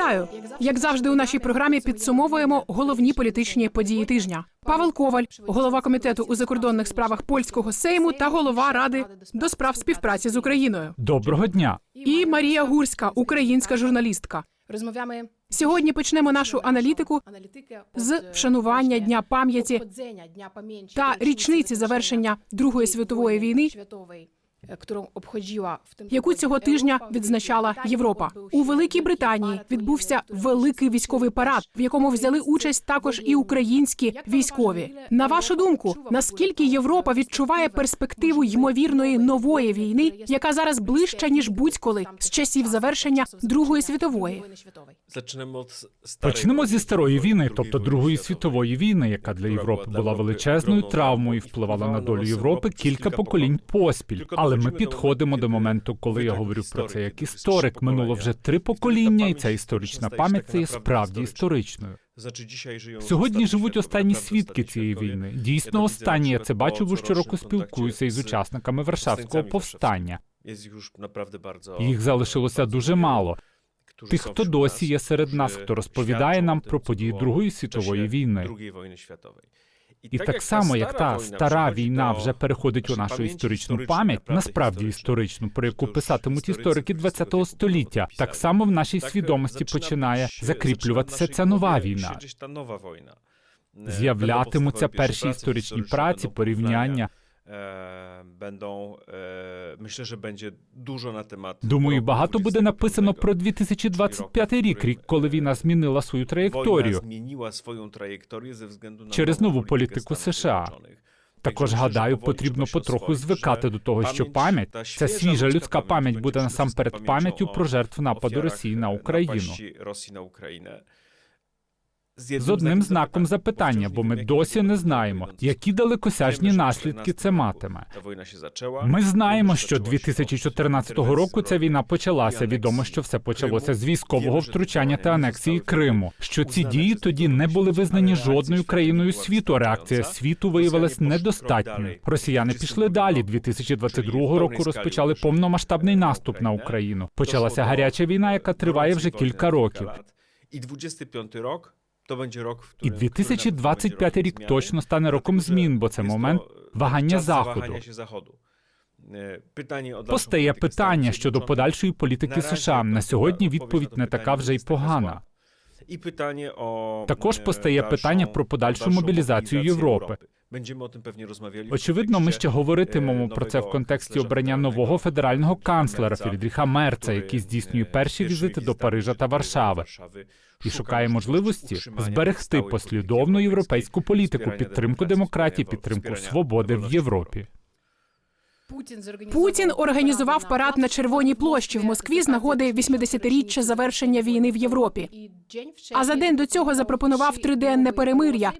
Вітаю! Як завжди, у нашій програмі підсумовуємо головні політичні події тижня. Павел Коваль, голова комітету у закордонних справах польського сейму та голова ради до справ співпраці з Україною. Доброго дня. І Марія Гурська, українська журналістка. Розмовляємо Сьогодні почнемо нашу аналітику з вшанування дня пам'яті та річниці завершення Другої світової війни, яку цього тижня відзначала Європа. У Великій Британії відбувся великий військовий парад, в якому взяли участь також і українські військові. На вашу думку, наскільки Європа відчуває перспективу ймовірної нової війни, яка зараз ближча ніж будь-коли з часів завершення Другої світової? Почнемо зі старої війни, тобто Другої світової війни, яка для Європи була величезною травмою і впливала на долю Європи кілька поколінь поспіль. Але ми підходимо до моменту, коли я говорю про це як історик. Минуло вже три покоління, і ця історична пам'ять це є справді історичною. Сьогодні живуть останні свідки цієї війни. Дійсно, останні я це бачу, бо щороку спілкуюся із учасниками Варшавського повстання. Їх залишилося дуже мало. Тих, хто досі є серед нас, хто розповідає нам про події Другої світової війни. І так само, як та стара війна вже переходить у нашу історичну пам'ять, насправді історичну, про яку писатимуть історики ХХ століття, так само в нашій свідомості починає закріплюватися ця нова війна. З'являтимуться перші історичні праці, порівняння. Będą, e, myślę, że będzie dużo na temat. Думаю, багато буде написано 2025. про 2025 рік, рік, коли війна змінила свою траєкторію. swoją trajektorię ze względu na Через нову політику США. Також гадаю, потрібно потроху звикати до того, що пам'ять ця свіжа людська пам'ять буде насамперед пам'яттю про жертв нападу Росії на e, Україну. З одним знаком запитання, бо ми досі не знаємо, які далекосяжні наслідки це матиме. Ми знаємо, що 2014 року ця війна почалася. Відомо, що все почалося з військового втручання та анексії Криму. Що ці дії тоді не були визнані жодною країною світу. Реакція світу виявилась недостатньою. Росіяни пішли далі. 2022 року розпочали повномасштабний наступ на Україну. Почалася гаряча війна, яка триває вже кілька років. І 25 рік то będzie в І którym- 2025 рік зміни. точно стане роком змін, бо це момент вагання заходу. Е, Питання Постає питання щодо подальшої політики США. На сьогодні відповідь не така вже й погана. І питання Також е, постає питання про подальшу мобілізацію Європи. Będziemy o tym pewnie rozmawiali Очевидно, ми ще говоритимемо про це в контексті обрання нового федерального канцлера Фідріха Фрідріха Мерца, який здійснює перші візити до Парижа та Варшави. Warszawy, І шукає можливості зберегти послідовну європейську політику, підтримку демократії, підтримку свободи в Європі. Путін організував парад на Червоній площі в Москві з нагоди 80-річчя завершення війни в Європі. А за день до цього запропонував триденне перемир'я,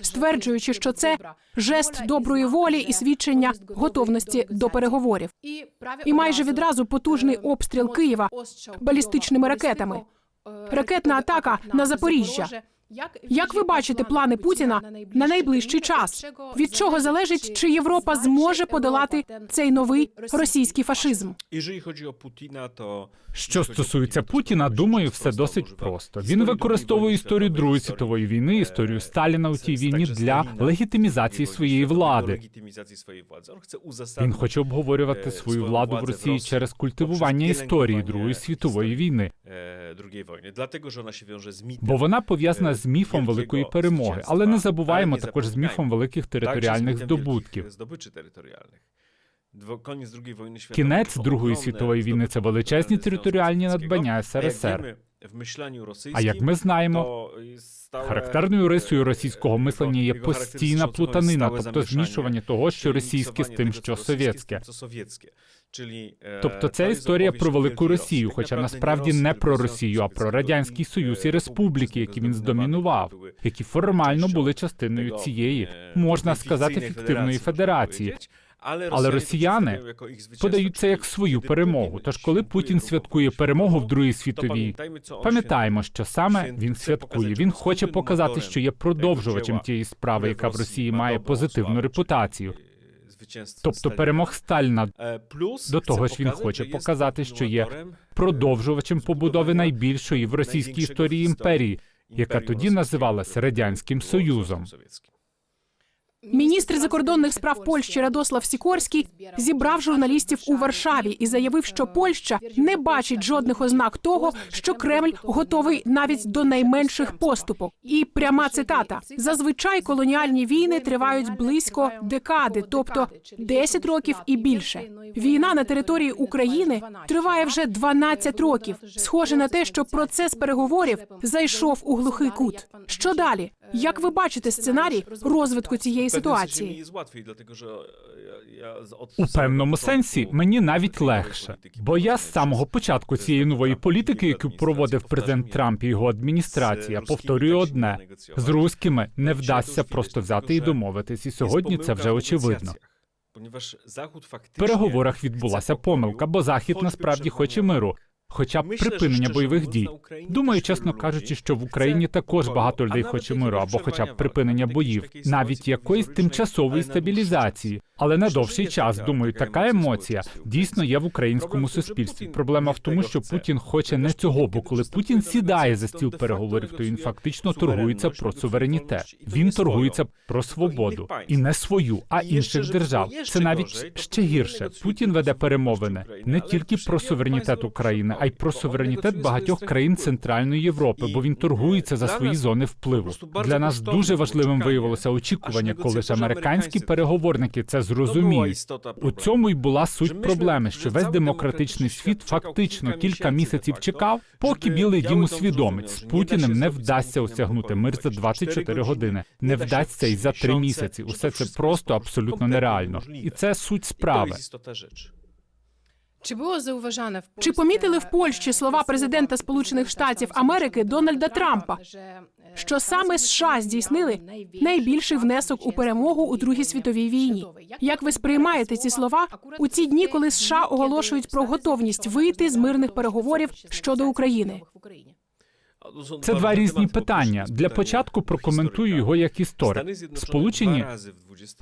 стверджуючи, що це жест доброї волі і свідчення готовності до переговорів. І майже відразу потужний обстріл Києва балістичними ракетами. Ракетна атака на Запоріжжя. Як ви бачите плани Путіна на найближчий час? Від чого залежить, чи Європа зможе подолати цей новий російський фашизм? Що стосується Путіна, думаю, все досить просто. Він використовує історію Другої світової війни, історію Сталіна у тій війні для легітимізації своєї влади. Він хоче обговорювати свою владу в Росії через культивування історії Другої світової війни, е, війни. Бо вона пов'язана з міфом великої перемоги, але не забуваємо також з міфом великих територіальних здобутків. Кінець Другої світової війни це величезні територіальні надбання СРСР. А як ми знаємо, Характерною рисою е, російського мислення є постійна плутанина, тобто змішування того, що російське з тим, що совєтське. Czyli, е, Тобто це історія про велику Росію, хоча насправді не про Росію, а про радянський Союз і е, республіки, які він здомінував, які формально були частиною цієї, е, можна сказати, фіктивної федерації. Але росіяни Подають це як свою перемогу. Тож, коли Путін святкує перемогу в Другій світовій, pamiętajmy, пам'ятаємо, що саме він святкує. Він хоче показати, що є продовжувачем тієї справи, яка в Росії має позитивну репутацію. Тобто перемог Сталіна Е, Плюс До того ж він хоче показати, що є продовжувачем е, побудови найбільшої в російській історії імперії, яка тоді називалася Радянським Союзом. Міністр закордонних справ Польщі Радослав Сікорський зібрав журналістів у Варшаві і заявив, що Польща не бачить жодних ознак того, що Кремль готовий навіть до найменших поступок. І пряма цитата: зазвичай колоніальні війни тривають близько декади, тобто 10 років і більше. Війна на території України триває вже 12 років. Схоже на те, що процес переговорів зайшов у глухий кут. Що далі? Як ви бачите сценарій розвитку цієї ситуації? У певному сенсі мені навіть легше, бо я з самого початку цієї нової політики, яку проводив президент Трамп і його адміністрація, повторюю одне: з руськими не вдасться просто взяти і домовитись, і сьогодні це вже очевидно. В переговорах відбулася помилка, бо захід насправді хоче миру, хоча б припинення бойових дій. Думаю, чесно кажучи, що в Україні також багато людей хоче миру або хоча б припинення боїв, навіть якоїсь тимчасової стабілізації. Але на довший час, думаю, така емоція. Дійсно є в українському суспільстві. Проблема в тому, що Путін хоче не цього, бо коли Путін сідає за стіл переговорів, то він фактично торгується про суверенітет. Він торгується про свободу. і не свою, а інших держав. Це навіть ще гірше. Путін веде перемовини. Не тільки про суверенітет України, а й про суверенітет багатьох країн Центральної Європи, бо він торгується за свої зони впливу. Для нас дуже важливим виявилося очікування, коли ж американські переговорники це зрозуміють. У цьому й була суть проблеми, що весь демократичний світ фактично кілька місяців чекав, поки Білий Дім усвідомить, з Путіним не вдасться осягнути мир за 24 години, не вдасться й за три місяці. Усе це просто абсолютно нереально, і це суть справи. Чи було зауважане в Чи помітили в Польщі слова президента Сполучених Штатів Америки Дональда Трампа, що саме США здійснили найбільший внесок у перемогу у Другій світовій війні? Як ви сприймаєте ці слова у ці дні, коли США оголошують про готовність вийти з мирних переговорів щодо України? Це два різні питання. Для початку прокоментую його як історик. Сполучені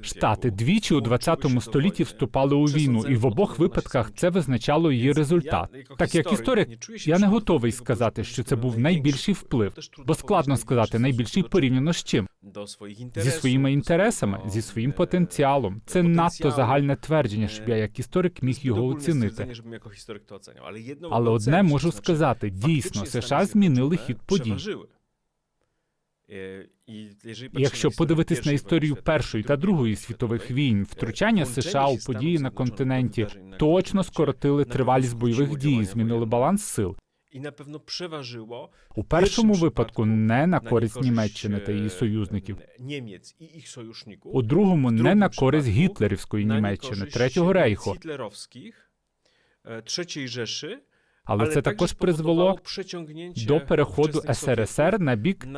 Штати двічі у 20 столітті вступали у війну, і в обох випадках це визначало її результат. Так як історик, я не готовий сказати, що це був найбільший вплив, бо складно сказати найбільший порівняно з чим зі своїми інтересами, зі своїм потенціалом. Це надто загальне твердження, щоб я як історик міг його оцінити. Але одне можу сказати: дійсно, США змінили хід подій. І Якщо подивитись на історію першої та другої світових війн, втручання США у події на континенті точно скоротили тривалість бойових дій, змінили баланс сил. І напевно переважило У першому випадку не на користь Німеччини та її союзників, Німець і їх союшників. у другому не на користь гітлерівської Німеччини, Третього рейху. Trzeciej Rzeszy, Але це також призвело до переходу СРСР на бік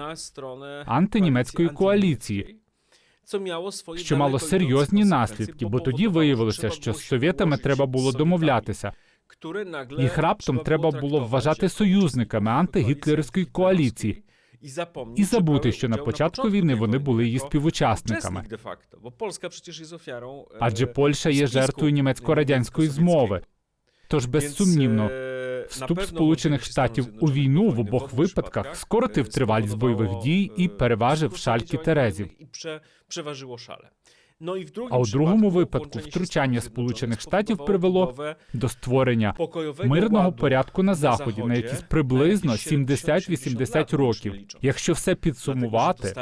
антинімецької коаліції, що мало серйозні наслідки, бо тоді виявилося, що з совєтами треба було домовлятися. Їх раптом треба було вважати союзниками антигітлерівської коаліції і забути, що на початку війни вони були її співучасниками. Адже Польща є жертвою німецько-радянської змови. Тож безсумнівно, вступ Сполучених Штатів у війну в обох випадках скоротив тривалість бойових дій і переважив шальки Терезів. А у другому випадку втручання Сполучених Штатів привело до створення мирного порядку на заході на якісь приблизно 70-80 років. Якщо все підсумувати,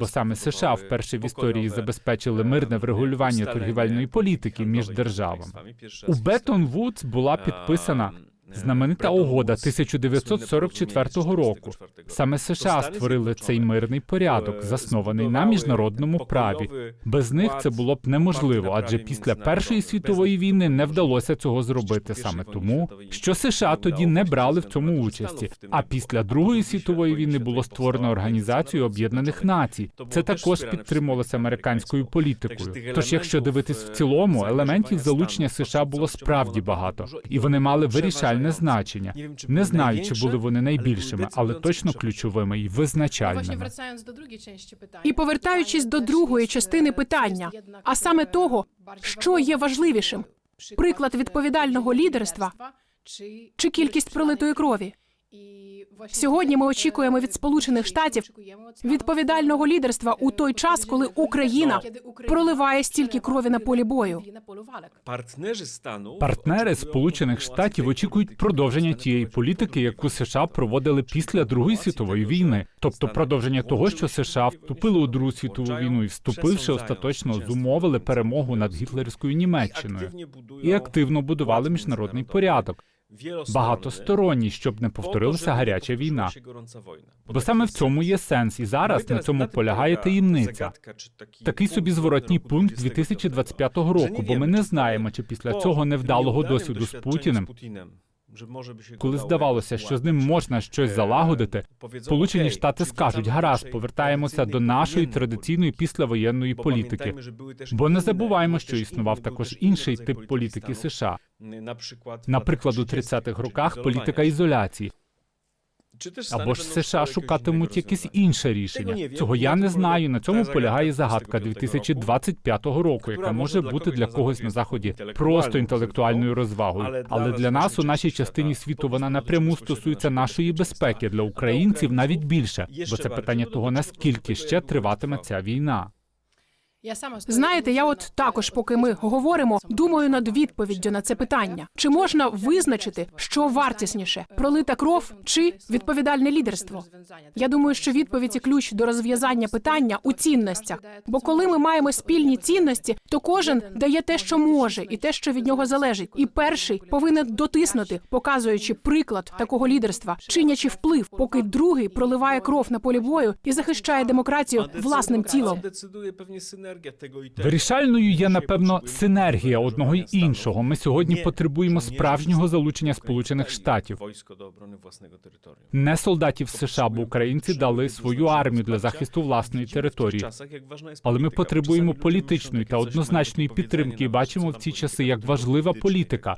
бо саме США вперше в історії забезпечили мирне врегулювання торгівельної політики між державами. У Беттон Вудс була підписана знаменита угода 1944 року. Саме США створили цей мирний порядок, заснований на міжнародному праві. Без них це було б неможливо, адже після Першої світової війни не вдалося цього зробити саме тому, що США тоді не брали в цьому участі. А після Другої світової війни було створено Організацію Об'єднаних Націй. Це також підтримувалося американською політикою. Тож, якщо дивитись в цілому, елементів залучення США було справді багато, і вони мали вирішальне значення. Не знаю, чи були вони найбільшими, але точно ключовими і визначальними. І повертаючись до другої частини питання, а саме того, що є важливішим: приклад відповідального лідерства чи кількість пролитої крові. Сьогодні ми очікуємо від Сполучених Штатів Відповідального лідерства у той час, коли Україна проливає стільки крові на полі бою. Партнери Сполучених Штатів очікують продовження тієї політики, яку США проводили після Другої світової війни, тобто продовження того, що США вступили у Другу світову війну і вступивши остаточно зумовили перемогу над гітлерською Німеччиною і активно будували міжнародний порядок, багатосторонній, щоб не повторилася гаряча війна. Бо саме в цьому є сенс, і зараз на цьому полягає таємниця. Такий собі зворотній пункт 2025 року, бо ми не знаємо, чи після цього невдалого досвіду з Путіним, коли здавалося, що з ним можна щось залагодити, Сполучені Штати скажуть: гаразд, повертаємося до нашої традиційної післявоєнної політики. Бо не забуваємо, що існував також інший тип політики США. Наприклад, у 30-х роках політика ізоляції. Або ж США шукатимуть якесь інше рішення. Цього я не знаю. На цьому полягає загадка 2025 року, яка може бути для когось на заході просто інтелектуальною розвагою. Але для нас у нашій частині світу вона напряму стосується нашої безпеки для українців навіть більше, бо це питання того, наскільки ще триватиме ця війна. Знаєте, я от також, поки ми говоримо, думаю над відповіддю на це питання: чи можна визначити, що вартісніше пролита кров чи відповідальне лідерство? Я думаю, що відповідь і ключ до розв'язання питання у цінностях. Бо коли ми маємо спільні цінності, то кожен дає те, що може, і те, що від нього залежить. І перший повинен дотиснути, показуючи приклад такого лідерства, чинячи вплив, поки другий проливає кров на полі бою і захищає демократію власним тілом. Вирішальною є напевно синергія одного й іншого. Ми сьогодні потребуємо справжнього залучення Сполучених Штатів. Не солдатів США, бо українці дали свою армію для захисту власної території. Але ми потребуємо політичної та однозначної підтримки. і Бачимо в ці часи, як важлива політика.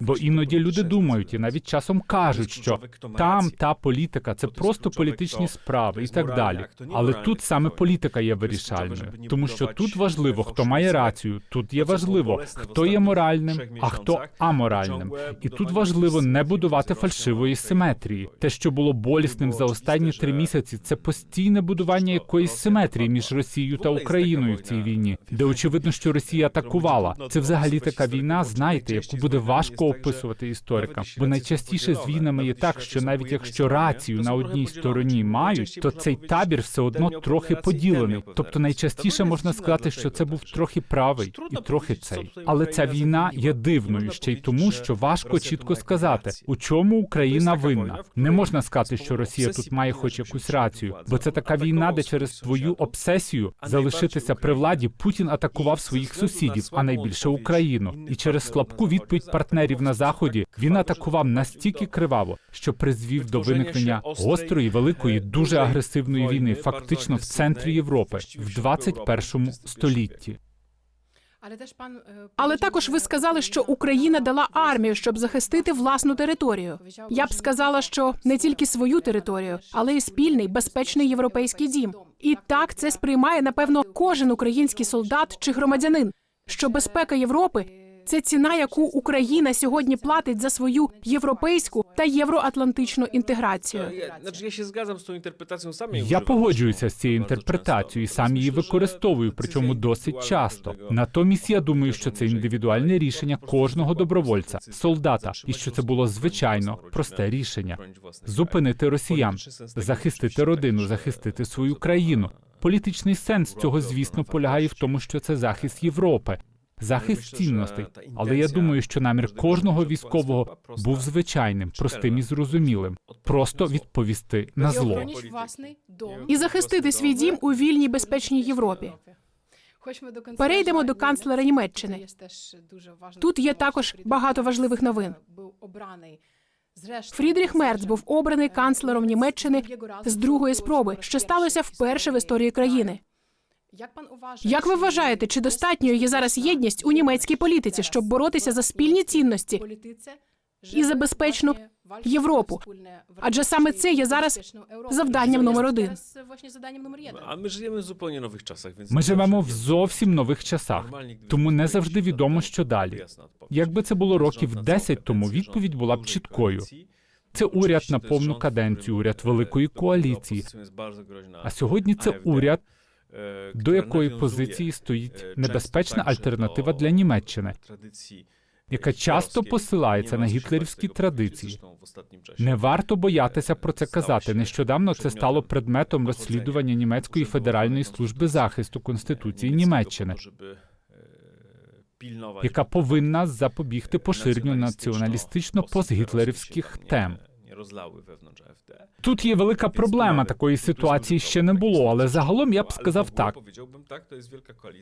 Бо іноді люди думають і навіть часом кажуть, що там та політика це просто політичні справи і так далі. Але тут саме політика є вирішальною, тому що тут важливо, хто має рацію. Тут є важливо, хто є моральним, а хто аморальним. І тут важливо не будувати фальшивої симетрії. Те, що було болісним за останні три місяці, це постійне будування якоїсь симетрії між Росією та Україною в цій війні, де очевидно, що Росія атакувала. Це взагалі така війна, знаєте, яку буде важко описувати історикам. Бо найчастіше з війнами є так, що навіть якщо рацію на одній стороні мають, то цей табір все одно трохи поділений. Тобто найчастіше можна сказати, що це був трохи правий і трохи цей. Але ця війна є дивною ще й тому, що важко чітко сказати, у чому Україна винна. Не можна сказати, що Росія тут має хоч якусь рацію, бо це така війна, де через твою обсесію залишитися при владі Путін атакував своїх сусідів, а найбільше Україну, і через слабку відповідь партнерів на заході він атакував настільки криваво, що призвів до виникнення гострої, великої, дуже агресивної війни, фактично в центрі Європи в 21 столітті. Але також ви сказали, що Україна дала армію, щоб захистити власну територію. Я б сказала, що не тільки свою територію, але й спільний безпечний європейський дім. І так це сприймає напевно кожен український солдат чи громадянин. Що безпека Європи це ціна, яку Україна сьогодні платить за свою європейську та євроатлантичну інтеграцію. Я погоджуюся з цією інтерпретацією і сам її використовую, причому досить часто. Натомість я думаю, що це індивідуальне рішення кожного добровольця, солдата, і що це було звичайно просте рішення зупинити росіян, захистити родину, захистити свою країну. Політичний сенс цього, звісно, полягає в тому, що це захист Європи. Захист цінностей, але я думаю, що намір кожного військового був звичайним, простим і зрозумілим просто відповісти на зло. І захистити свій дім у вільній безпечній Європі. Перейдемо до канцлера Німеччини. Тут є також багато важливих новин. Фрідріх Мерц був обраний канцлером Німеччини з другої спроби, що сталося вперше в історії країни. Як ви вважаєте, чи достатньою є зараз єдність у німецькій політиці, щоб боротися за спільні цінності і за безпечну Європу. Адже саме це є зараз завданням номер один. A my żyjemy w zupełnie nowych czasach, więc Ми живемо в зовсім нових часах, тому не завжди відомо, що далі. Якби це було років 10 тому, відповідь була б чіткою. Це уряд на повну каденцію, уряд великої коаліції. А сьогодні це уряд, до якої позиції стоїть небезпечна альтернатива для Німеччини, яка часто посилається на гітлерівські традиції. Не варто боятися про це казати. Нещодавно це стало предметом розслідування німецької федеральної служби захисту конституції Німеччини, яка повинна запобігти поширенню націоналістично-постгітлерівських тем. Тут є велика проблема. Такої ситуації ще не було, але загалом я б сказав так.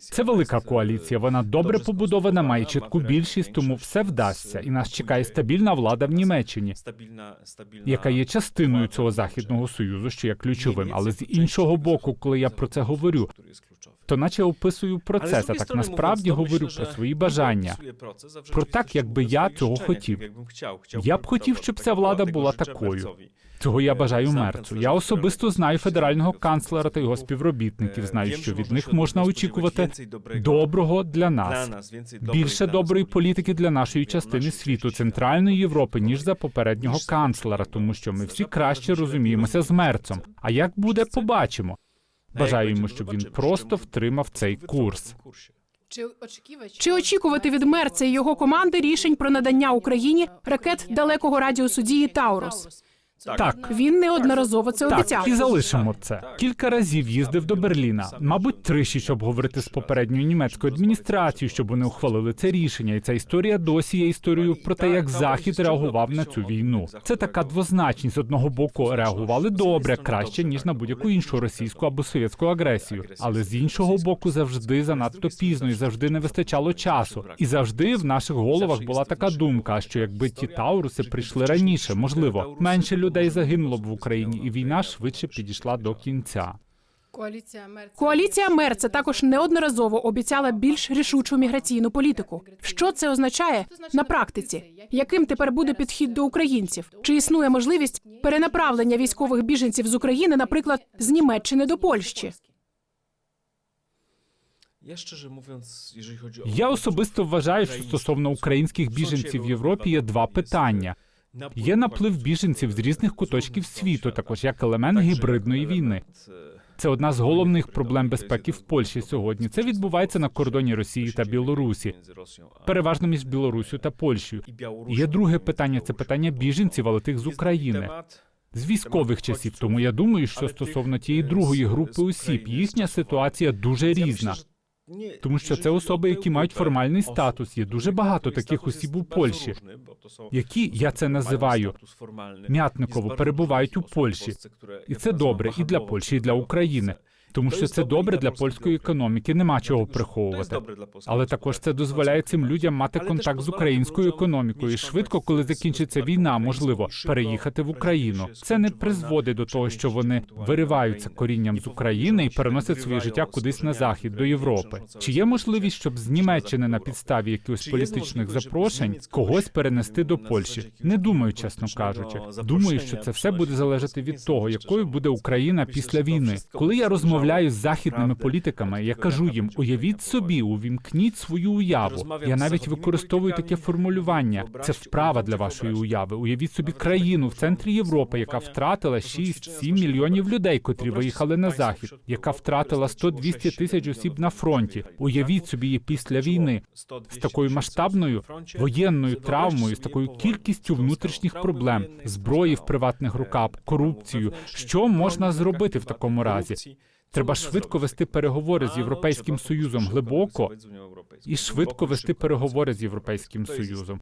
Це велика коаліція. Вона добре побудована, має чітку більшість, тому все вдасться. І нас чекає стабільна влада в Німеччині, яка є частиною цього західного союзу, що є ключовим. Але з іншого боку, коли я про це говорю, то наче описую процес, а так насправді говорю про свої бажання. Про так, якби я цього хотів. Я б хотів, щоб ця влада була такою. Цього я бажаю мерцу. Я особисто знаю федерального канцлера та його співробітників. Знаю, що від них можна очікувати доброго для нас. Більше доброї політики для нашої частини світу, центральної Європи, ніж за попереднього канцлера, тому що ми всі краще розуміємося з мерцем. А як буде, побачимо. Бажаю йому, щоб він просто втримав цей курс. Чи очікувати від Мерца і його команди рішень про надання Україні ракет далекого радіусу дії Таурус? Так. Він неодноразово це обіцяв. Так, і залишимо це. Кілька разів їздив до Берліна, мабуть, тричі, щоб говорити з попередньою німецькою адміністрацією, щоб вони ухвалили це рішення. І ця історія досі є історією про те, як Захід реагував на цю війну. Це така двозначність. З одного боку реагували добре, краще ніж на будь-яку іншу російську або совєтську агресію. Але з іншого боку, завжди занадто пізно і завжди не вистачало часу. І завжди в наших головах була така думка, що якби ті тауруси прийшли раніше, можливо, менше людей загинуло б в Україні, і війна швидше підійшла до кінця. Коаліція Мерца також неодноразово обіцяла більш рішучу міграційну політику. Що це означає на практиці? Яким тепер буде підхід до українців? Чи існує можливість перенаправлення військових біженців з України, наприклад, з Німеччини до Польщі? Я особисто вважаю, що стосовно українських біженців в Європі є два питання. Є наплив біженців з різних куточків світу, також як елемент гібридної війни. Це одна з головних проблем безпеки в Польщі сьогодні. Це відбувається на кордоні Росії та Білорусі, переважно між Білорусю та Польщею. Є друге питання це питання біженців, але тих з України. З військових часів, тому я думаю, що стосовно тієї другої групи осіб їхня ситуація дуже різна. Тому що це особи, які мають формальний статус. Є дуже багато таких осіб у Польщі, які я це називаю м'ятниково перебувають у Польщі. І це добре і для Польщі, і для України. Тому що це добре для польської економіки, нема чого приховувати. Але також це дозволяє цим людям мати контакт з українською економікою. І швидко, коли закінчиться війна, можливо переїхати в Україну. Це не призводить до того, що вони вириваються корінням з України і переносять своє життя кудись на захід до Європи. Чи є можливість, щоб з Німеччини на підставі якихось політичних запрошень когось перенести до Польщі? Не думаю, чесно кажучи. Думаю, що це все буде залежати від того, якою буде Україна після війни. Коли я розмовляю з західними політиками, я кажу їм: уявіть собі, увімкніть свою уяву. Я навіть використовую таке формулювання. Це вправа для вашої уяви. Уявіть собі країну в центрі Європи, яка втратила 6-7 мільйонів людей, котрі виїхали на захід, яка втратила 100-200 тисяч осіб на фронті. Уявіть собі її після війни з такою масштабною воєнною травмою, з такою кількістю внутрішніх проблем, зброї в приватних руках, корупцію. Що можна зробити в такому разі? Треба швидко вести переговори з європейським союзом глибоко і швидко вести переговори з європейським союзом.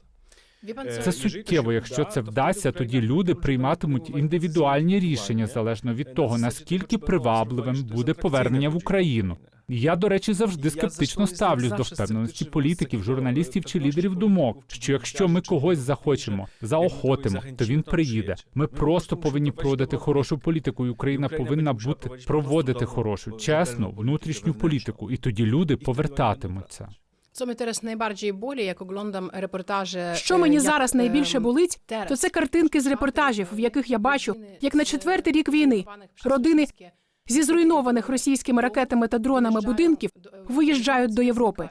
Це суттєво. Якщо це вдасться, тоді люди прийматимуть індивідуальні рішення залежно від того, наскільки привабливим буде повернення в Україну. Я, до речі, завжди скептично ставлюсь до впевненості політиків, журналістів чи лідерів думок, що якщо ми когось захочемо, заохотимо, то він приїде. Ми просто повинні проводити хорошу політику, і Україна повинна бути проводити хорошу, чесну внутрішню політику, і тоді люди повертатимуться. Co mnie teraz najbardziej boli, jak oglądam reportaże. Що е, мені зараз е, найбільше болить, teraz. то це картинки з репортажів, в яких я бачу, як на четвертий рік війни родини зі зруйнованих російськими ракетами та дронами будинків виїжджають до Європи.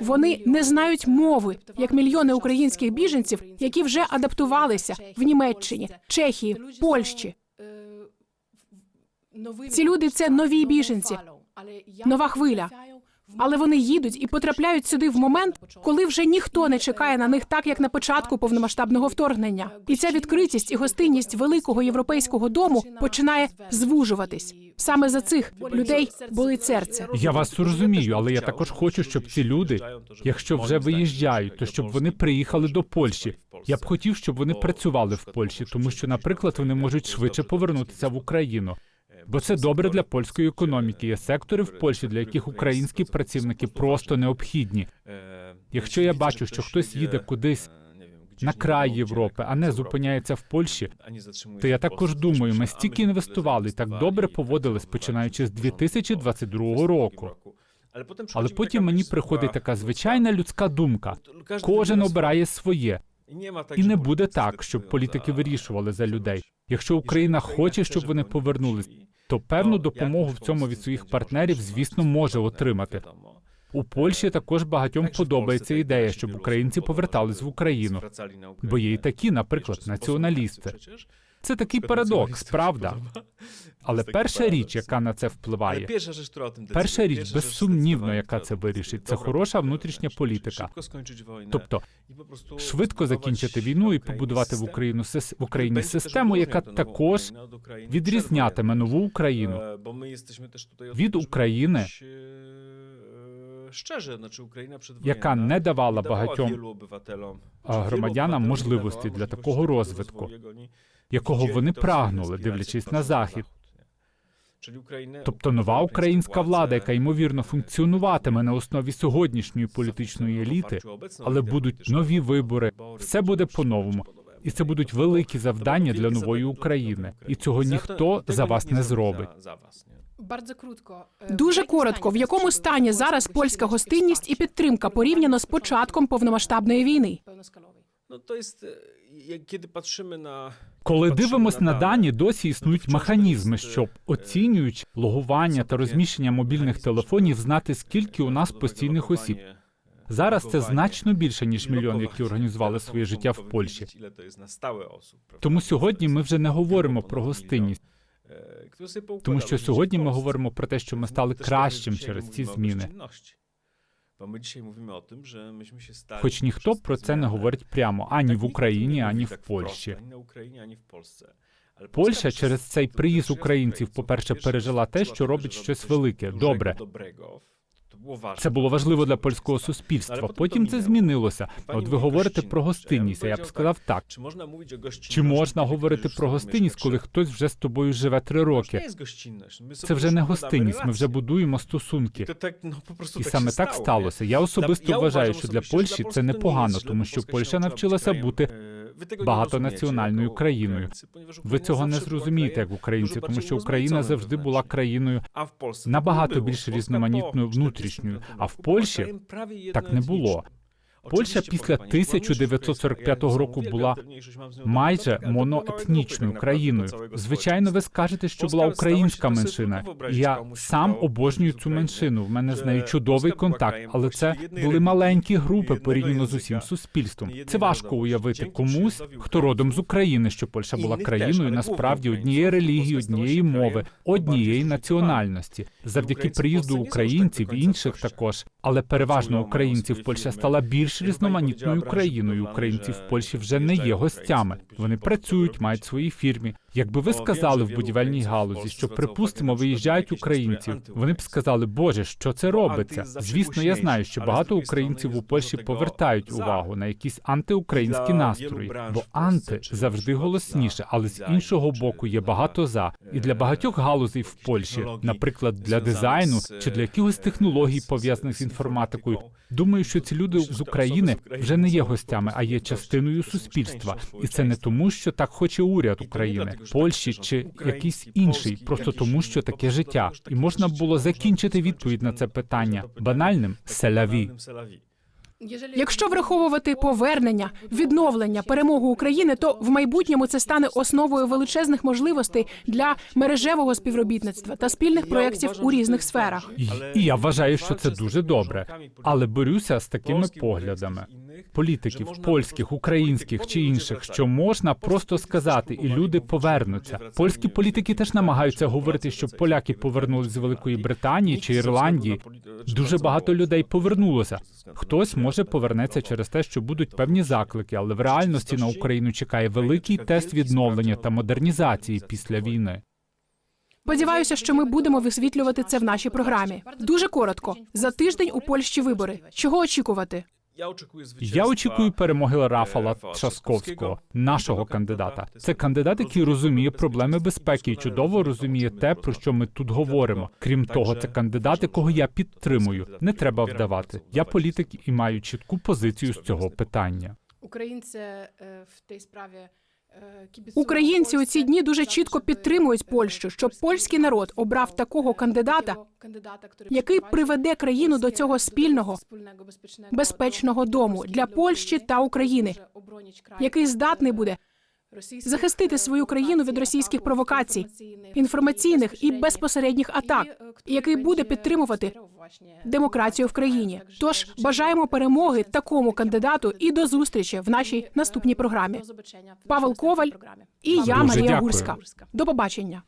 Вони не знають мови, як мільйони українських біженців, які вже адаптувалися в Німеччині, Чехії, Польщі. Ці люди це нові біженці, Нова хвиля. Але вони їдуть і потрапляють сюди в момент, коли вже ніхто не чекає на них так, як на початку повномасштабного вторгнення. І ця відкритість і гостинність великого європейського дому починає звужуватись. Саме за цих людей болить серце. Я вас розумію, але я також хочу, щоб ці люди, якщо вже виїжджають, то щоб вони приїхали до Польщі. Я б хотів, щоб вони працювали в Польщі, тому що, наприклад, вони можуть швидше повернутися в Україну. Бо це добре для польської економіки. Є сектори в Польщі, для яких українські працівники просто необхідні. Якщо я бачу, що хтось їде кудись на край Європи, а не зупиняється в Польщі, то я також думаю, ми стільки інвестували і так добре поводились, починаючи з 2022 року. Але потім мені приходить така звичайна людська думка: кожен обирає своє, і не буде так, щоб політики вирішували за людей. Якщо Україна хоче, щоб вони повернулись, то певну допомогу в цьому від своїх партнерів, звісно, може отримати. У Польщі також багатьом подобається ідея, щоб українці повертались в Україну. Бо є і такі, наприклад, націоналісти. Це такий парадокс, правда. Але перша річ, яка на це впливає, перша річ, безсумнівно, яка це вирішить, це хороша внутрішня політика. Тобто швидко закінчити війну і побудувати в Україну в Україні систему, яка також відрізнятиме нову Україну. Від України, Щеже, значить, Україна яка не давала багатьом багатьом громадянам можливості для такого розвитку, якого вони прагнули, дивлячись на захід. Тобто нова українська влада, яка ймовірно функціонуватиме на основі сьогоднішньої політичної еліти, але будуть нові вибори, все буде по-новому. І це будуть великі завдання для нової України, і цього ніхто за вас не зробить. Дуже коротко, в якому стані зараз польська гостинність і підтримка порівняно з початком повномасштабної війни? То есть, е, як- patrzymy на Коли дивимось на дані, досі існують механізми, щоб оцінюючи логування та розміщення мобільних телефонів, знати скільки у нас постійних осіб. Зараз це значно більше ніж мільйон, які організували своє життя в Польщі. Тому сьогодні ми вже не говоримо про гостинність, тому що сьогодні ми говоримо про те, що ми стали кращим через ці зміни. Хоч ніхто про це не говорить прямо ані в Україні, ані в Польщі. Польща через цей приїзд українців, по-перше, пережила те, що робить щось велике, добре. Це було важливо для польського суспільства. Потім це змінилося. От ви говорите про гостинність. а Я б сказав так. Чи можна говорити про гостинність, коли хтось вже з тобою живе три роки? Це вже не гостинність. Ми вже будуємо стосунки. І саме так сталося. Я особисто вважаю, що для Польщі це непогано, тому що Польща навчилася бути багатонаціональною країною. Ви цього не зрозумієте як українці, тому що Україна завжди була країною набагато більш різноманітною внутрішньою. А в Польщі так не було. Польща після 1945 року була майже моноетнічною країною. Звичайно, ви скажете, що була українська меншина. Я сам обожнюю цю меншину. В мене з нею чудовий контакт, але це були маленькі групи порівняно з усім суспільством. Це важко уявити комусь, хто родом з України, що Польща була країною насправді однієї релігії, однієї мови, однієї національності. Завдяки приїзду українців і інших також, але переважно українців Польща стала більш різноманітною країною. Українці в Польщі вже не є гостями. Вони працюють, мають свої фірми. Якби ви сказали в будівельній галузі, що припустимо, виїжджають українці, вони б сказали, Боже, що це робиться? Звісно, я знаю, що багато українців у Польщі повертають увагу на якісь антиукраїнські настрої, бо анти завжди голосніше, але з іншого боку є багато за. І для багатьох галузей в Польщі, наприклад, для дизайну чи для якихось технологій пов'язаних з інформатикою. Думаю, що ці люди з України вже не є гостями, а є частиною суспільства, і це не тому, що так хоче уряд України. Польщі чи якийсь інший, просто тому, що таке життя, і можна було закінчити відповідь на це питання банальним селяві. Якщо враховувати повернення, відновлення, перемогу України, то в майбутньому це стане основою величезних можливостей для мережевого співробітництва та спільних проєктів у різних сферах. І, я вважаю, що це дуже добре. Але борюся з такими поглядами політиків, польських, українських чи інших, що можна просто сказати, і люди повернуться. Польські політики теж намагаються говорити, щоб поляки повернулись з Великої Британії чи Ірландії. Дуже багато людей повернулося. Хтось може повернеться через те, що будуть певні заклики, але в реальності на Україну чекає великий тест відновлення та модернізації після війни. Сподіваюся, що ми будемо висвітлювати це в нашій програмі. Дуже коротко. За тиждень у Польщі вибори. Чого очікувати? Я очікую перемоги Рафала Трасковського, нашого кандидата. Це кандидат, який розуміє проблеми безпеки і чудово розуміє те, про що ми тут говоримо. Крім того, це кандидат, якого я підтримую. Не треба вдавати. Я політик і маю чітку позицію з цього питання. Українці е, в тій справі е, Українці у ці дні дуже чітко підтримують Польщу, щоб польський народ обрав такого кандидата, який приведе країну до цього спільного безпечного дому для Польщі та України, який здатний буде захистити свою країну від російських провокацій, інформаційних і безпосередніх атак, який буде підтримувати демократію в країні. Тож бажаємо перемоги такому кандидату і до зустрічі в нашій наступній програмі. Павел Коваль і я, Дуже Марія дякую. Гурська. До побачення.